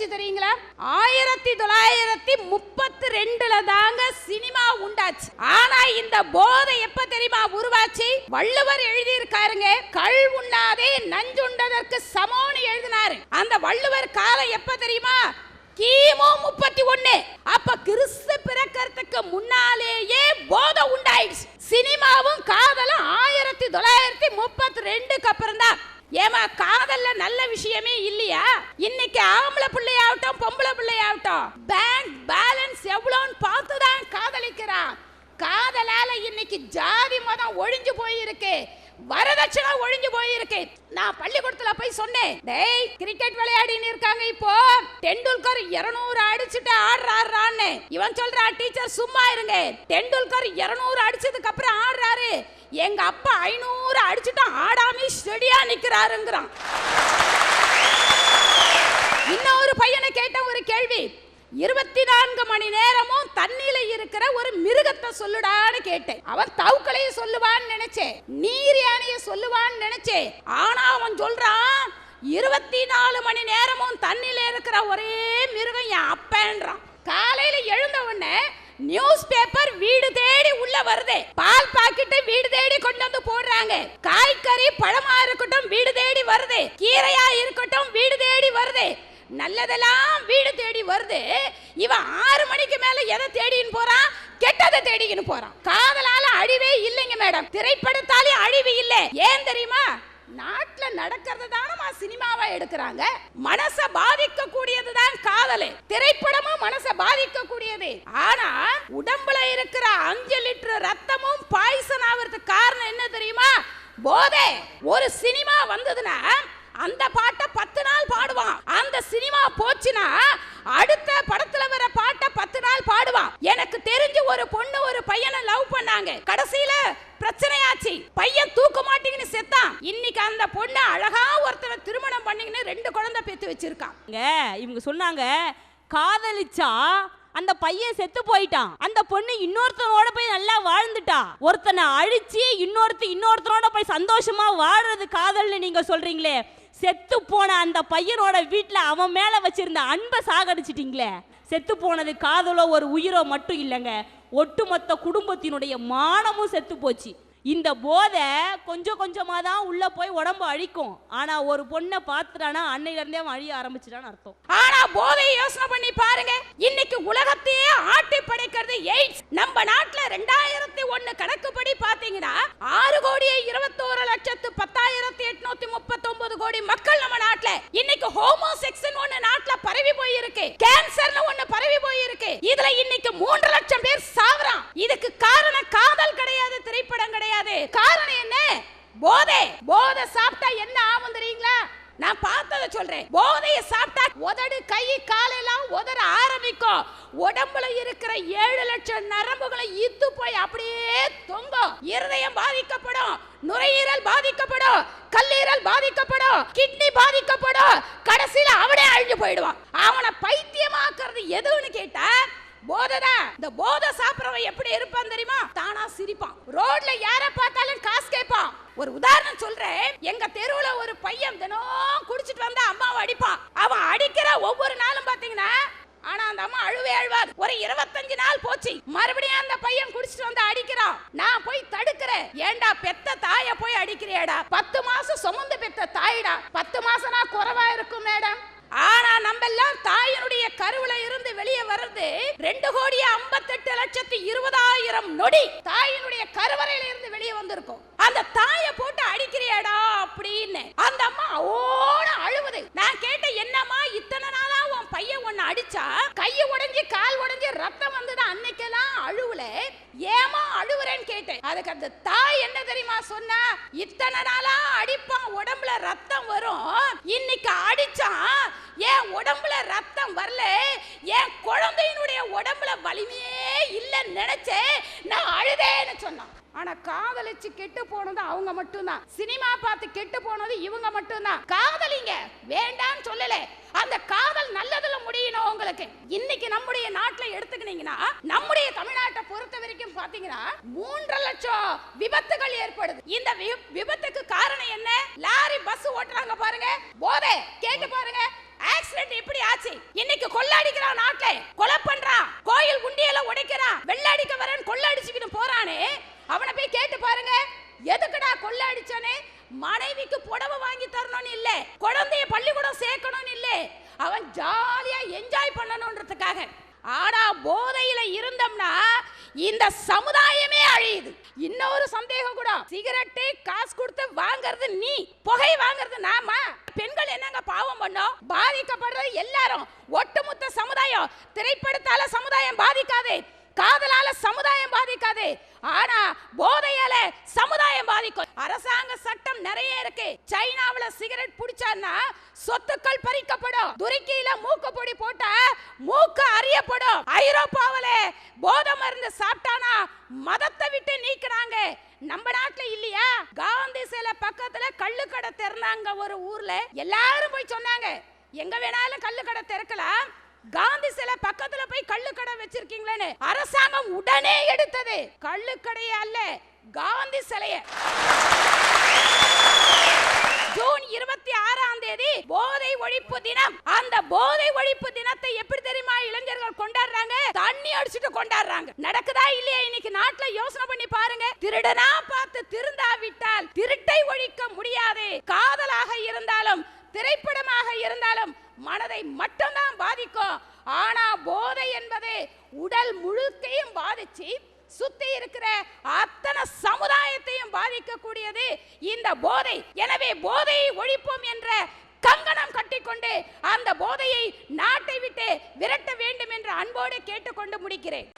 வந்துச்சு தெரியுங்களா? ஆயிரத்தி தொள்ளாயிரத்தி முப்பத்தி ரெண்டுல தாங்க சினிமா உண்டாச்சு. ஆனா இந்த போதை எப்ப தெரியுமா உருவாச்சு? வள்ளுவர் எழுதி இருக்காருங்க கல் உண்ணாதே நஞ்சுண்டதற்கு சமோன்னு எழுதினாரு. அந்த வள்ளுவர் காலம் எப்ப தெரியுமா? கிமு முப்பத்தி ஒண்ணு. அப்ப கிறிஸ்து பிறக்கறதுக்கு முன்னாலேயே போதை உண்டாயிடுச்சு சினிமாவும் காதலும் ஆயிரத்தி தொள்ளாயிரத்தி முப்பத்தி ரெண்டுக்கு அப்புறம் தான் ஏமா காதல்ல நல்ல விஷயமே இல்லையா இன்னைக்கு ஆம்பளை பிள்ளையாகட்டும் பொம்பளை பிள்ளையாகட்டும் பேங்க் பேலன்ஸ் எவ்வளோன்னு பார்த்து தான் காதலிக்கிறான். காதலால இன்னைக்கு ஜாதி மதம் ஒழிஞ்சு போயிருக்கு. வரதட்சணை ஒழிஞ்சு போயிருக்கு. நான் பள்ளிக்கூடத்துல போய் சொன்னேன் டேய் கிரிக்கெட் விளையாடின்னு இருக்காங்க இப்போ. டெண்டுல்கர் 200 அடிச்சுட்டு ஆடுறாருன்னு இவன் சொல்றா டீச்சர் சும்மா இருங்க. டெண்டுல்கர் 200 அடிச்சதுக்கு அப்புறம் ஆடுறாரு. எங்க அப்பா ஐநூறு அடிச்சுட்டு ஆடாம ஸ்டெடியா நிக்கிறாருங்கிறான். இன்னொரு பையனை கேட்ட ஒரு கேள்வி இருபத்தி நான்கு மணி நேரமும் தண்ணியில இருக்கிற ஒரு மிருகத்தை சொல்லுடான்னு கேட்டேன். அவன் தவுக்களையும் சொல்லுவான்னு நினைச்சேன் நீர் யானைய சொல்லுவான்னு நினைச்சேன் ஆனா அவன் சொல்றான் இருபத்தி நாலு மணி நேரமும் தண்ணியில இருக்கிற ஒரே மிருகம் என் அப்பன்றான். காலையில எழுந்த உடனே நியூஸ் பேப்பர் வீடு தேடி உள்ள வருது. பால் பாக்கெட்டு வீடு தேடி கொண்டு வந்து போடுறாங்க. காய்கறி பழமா இருக்கட்டும் வீடு தேடி வருது. கீரையா இருக்கட்டும் வீடு தேடி வருது. நல்லதெல்லாம் வீடு தேடி வருது. இவன் ஆறு மணிக்கு மேல எதை தேடின்னு போறான்? கெட்டதை தேடிக்கின்னு போறான். காதலால அழிவே இல்லைங்க மேடம். திரைப்படத்தாலே அழிவு இல்லை. ஏன் தெரியுமா? நாட்டில் நடக்கிறது தானமா சினிமாவா எடுக்கிறாங்க. மனசை பாதிக்க கூடியது தான் காதல். திரைப்படமும் மனசை பாதிக்க கூடியது ஆனா உடம்புல இருக்கிற அஞ்சு லிட்டர் ரத்தமும் பாய்சன் ஆகிறதுக்கு காரணம் என்ன தெரியுமா? போதே. ஒரு சினிமா வந்ததுன்னா அந்த பாட்டை பத்து நாள் பாடுவான். அந்த சினிமா போச்சுன்னா அடுத்த படத்துல வர பாட்டை பத்து நாள் பாடுவான். எனக்கு தெரிஞ்சு ஒரு பொண்ணு ஒரு பையனை லவ் பண்ணாங்க. கடைசியில பிரச்சனையாச்சு. பையன் தூக்க மாட்டீங்கன்னு செத்தான். இன்னைக்கு அந்த பொண்ணு அழகா ஒருத்தரை திருமணம் பண்ணிக்கின்னு ரெண்டு குழந்தை பெத்து வச்சிருக்காங்க இவங்க சொன்னாங்க காதலிச்சா அந்த பையன் செத்து போயிட்டான். அந்த பொண்ணு இன்னொருத்தனோட போய் நல்லா வாழ்ந்துட்டா. ஒருத்தனை அழிச்சு இன்னொருத்த இன்னொருத்தனோட போய் சந்தோஷமா வாழ்றது காதல்னு நீங்க சொல்றீங்களே. செத்து போன அந்த பையனோட வீட்டில் அவன் மேலே வச்சிருந்த அன்பை சாகடிச்சிட்டிங்களே. செத்து போனது காதலோ ஒரு உயிரோ மட்டும் இல்லைங்க. ஒட்டுமொத்த குடும்பத்தினுடைய மானமும் செத்து போச்சு. இந்த போதை கொஞ்சம் கொஞ்சமா தான் உள்ள போய் உடம்பு அழிக்கும். ஆனா ஒரு பொண்ணை பார்த்துட்டானா அன்னையிலேருந்தே அவன் அழிய ஆரம்பிச்சிட்டான்னு அர்த்தம். ஆனா போதையை யோசனை பண்ணி பாருங்க. இன்னைக்கு உலகத்தையே ஆட்டி படைக்கிறது எய்ட்ஸ். நம்ம நாட்டுல ரெண்டாயிரத்தி ஒண்ணு கணக்குப்படி பாத்தீங்கன்னா ஆறு கோடியே இருபத்தோரு லட்சத்து பத்தாயிரத்தி எட்நூத்தி முப்பத்தொன்பது கோடி மக்கள் நம்ம நாட்டுல. இன்னைக்கு ஹோமோசெக்ஷன் ஒன்று நாட்டுல பரவி போயிருக்கு. கேன்சர்னு ஒண்ணு பரவி போயிருக்கு. இதுல இன்னைக்கு மூன்று லட்சம் பேர் சாவறான் இதுக்கு காரணம் காதல் கிடையாது திரைப்படம் கிடையாது காரணம் என்ன போதை போதை சாப்பிட்டா என்ன ஆகும் தெரியுங்களா? நான் பார்த்தத சொல்றேன். போதையை சாப்பிட்டா உதடு கை காலெல்லாம் உதற ஆரம்பிக்கும். உடம்புல இருக்கிற ஏழு லட்சம் நரம்புகளை இத்து போய் அப்படியே தொங்கும். இருதயம் பாதிக்கப்படும் நுரையீரல் பாதிக்கப்படும் கல்லீரல் பாதிக்கப்படும் கிட்னி பாதிக்கப்படும். கடைசியில அவனே அழிஞ்சு போயிடுவான். அவனை பைத்தியமாக்குறது எதுன்னு கேட்டா போதைதான். இந்த போதை சாப்பிடுறவன் எப்படி இருப்பான் தெரியுமா? தானா சிரிப்பான். ரோட்ல யார ஒரு உதாரணம் சொல்றேன். எங்க தெருவுல ஒரு பையன் தினம் குடிச்சிட்டு வந்தா அம்மாவை அடிப்பான். அவன் அடிக்கிற ஒவ்வொரு நாளும் பாத்தீங்கன்னா ஆனா அந்த அம்மா அழுவே அழுவாது. ஒரு இருபத்தஞ்சு நாள் போச்சு. மறுபடியும் அந்த பையன் குடிச்சிட்டு வந்து அடிக்கிறான். நான் போய் தடுக்கிறேன். ஏண்டா பெத்த தாய போய் அடிக்கிறியேடா? பத்து மாசம் சுமந்து பெத்த தாயிடா பத்து மாசம்னா குறைவா இருக்கும் மேடம் ஆனா நம்ம எல்லாம் தாயினுடைய கருவுல இருந்து வெளியே வர்றது ரெண்டு கோடியே ஐம்பத்தெட்டு லட்சத்தி இருபதாயிரம் நொடி தாயினுடைய கருவறையில இருந்து வெளியே வந்திருக்கும். அந்த தாயை போட்டு அடிக்கிறியாடா அப்படின்னு அந்த அம்மா ஓட அழுவுது. நான் கேட்ட என்னம்மா இத்தனை நாளா உன் பையன் உன்னை அடிச்சா? கைய உடஞ்சி கால் உடஞ்சி ரத்தம் வந்தது அன்னைக்கெல்லாம் அழுவுல? ஏமா அழுவுறேன்னு கேட்டேன். அதுக்கு அந்த தாய் என்ன தெரியுமா சொன்னா இத்தனை நாளா அடிப்பான் உடம்புல ரத்தம் வரும். இன்னைக்கு அடிச்சான். என் உடம்புல ரத்தம் வரல? என் குழந்தையினுடைய உடம்புல வலிமையே இல்லைன்னு நினைச்சேன் நான் அழுதேன்னு சொன்னான். ஆனா காதலிச்சு கெட்டு போனது அவங்க மட்டும்தான். சினிமா பார்த்து கெட்டு போனது இவங்க மட்டும்தான். காதலிங்க வேண்டாம்னு சொல்லல. அந்த காதல் நல்லதுல முடியணும் உங்களுக்கு. இன்னைக்கு நம்முடைய நாட்டுல எடுத்துக்கினீங்கன்னா நம்முடைய தமிழ்நாட்டை பொறுத்த வரைக்கும் பாத்தீங்கன்னா மூன்றரை லட்சம் விபத்துகள் ஏற்படுது. இந்த விபத்துக்கு காரணம் என்ன? லாரி பஸ் ஓட்டுறாங்க பாருங்க. போதை கேட்டு பாருங்க. ஆக்சிடென்ட் எப்படி ஆச்சு? இன்னைக்கு கொள்ளடிக்கிறான் நாட்டுல கொலை பண்றான் கோயில் குண்டியல உடைக்கிறான் வெள்ளடிக்க வரேன் கொள்ளடிச்சுக்கிட்டு போறானே. அவனை போய் கேட்டு பாருங்க. எதுக்குடா கொள்ள அடிச்சானே மனைவிக்கு புடவை வாங்கி தரணும்னு இல்ல குழந்தைய பள்ளிக்கூடம் சேர்க்கணும்னு இல்ல. அவன் ஜாலியா என்ஜாய் பண்ணணும்ன்றதுக்காக. ஆனா போதையில இருந்தோம்னா இந்த சமுதாயமே அழியுது. இன்னொரு சந்தேகம் கூட சிகரெட்டு காசு கொடுத்து வாங்குறது நீ புகை வாங்குறது நாமா? பெண்கள் என்னங்க பாவம் பண்ணோம்? பாதிக்கப்படுறது எல்லாரும். ஒட்டுமொத்த சமுதாயம் திரைப்படத்தால சமுதாயம் பாதிக்காதே. காதலால சமுதாயம் பாதிக்காது. ஆனா போதையால சமுதாயம் பாதிக்கும். அரசாங்க சட்டம் நிறைய இருக்கு. சைனாவுல சிகரெட் பிடிச்சான்னா சொத்துக்கள் பறிக்கப்படும். துருக்கியில மூக்கு பொடி போட்டா மூக்கு அறியப்படும் ஐரோப்பாவில போதை மருந்து சாப்பிட்டானா மதத்தை விட்டு நீக்குறாங்க. நம்ம நாட்டுல இல்லையா? காந்தி சில பக்கத்துல கள்ளுக்கடை திறந்தாங்க ஒரு ஊர்ல. எல்லாரும் போய் சொன்னாங்க எங்க வேணாலும் கள்ளுக்கடை திறக்கலாம். காந்தி சிலை பக்கத்துல போய் கள்ளுக்கடை வச்சிருக்கீங்களேன்னு. அரசாங்கம் உடனே எடுத்தது. கள்ளுக்கடையே அல்ல காந்தி சிலைய. ஜூன் இருபத்தி ஆறாம் தேதி போதை ஒழிப்பு தினம். அந்த போதை ஒழிப்பு தினத்தை எப்படி தெரியுமா இளைஞர்கள் கொண்டாடுறாங்க? தண்ணி அடிச்சுட்டு கொண்டாடுறாங்க. நடக்குதா இல்லையா இன்னைக்கு நாட்டுல? யோசனை பண்ணி பாருங்க. திருடனா பார்த்து திருந்தாவிட்டால் திருட்டை ஒழிக்க முடியாது. காதலாக இருந்தாலும் திரைப்படமாக இருந்தாலும் மனதை மட்டும்தான் பாதிக்கும். ஆனா போதை என்பது உடல் முழுக்கையும் பாதிச்சு சுத்தி இருக்கிற அத்தனை சமுதாயத்தையும் பாதிக்கக்கூடியது இந்த போதை. எனவே போதையை ஒழிப்போம் என்ற கங்கணம் கட்டிக்கொண்டு அந்த போதையை நாட்டை விட்டு விரட்ட வேண்டும் என்று அன்போடு கேட்டுக்கொண்டு முடிக்கிறேன்.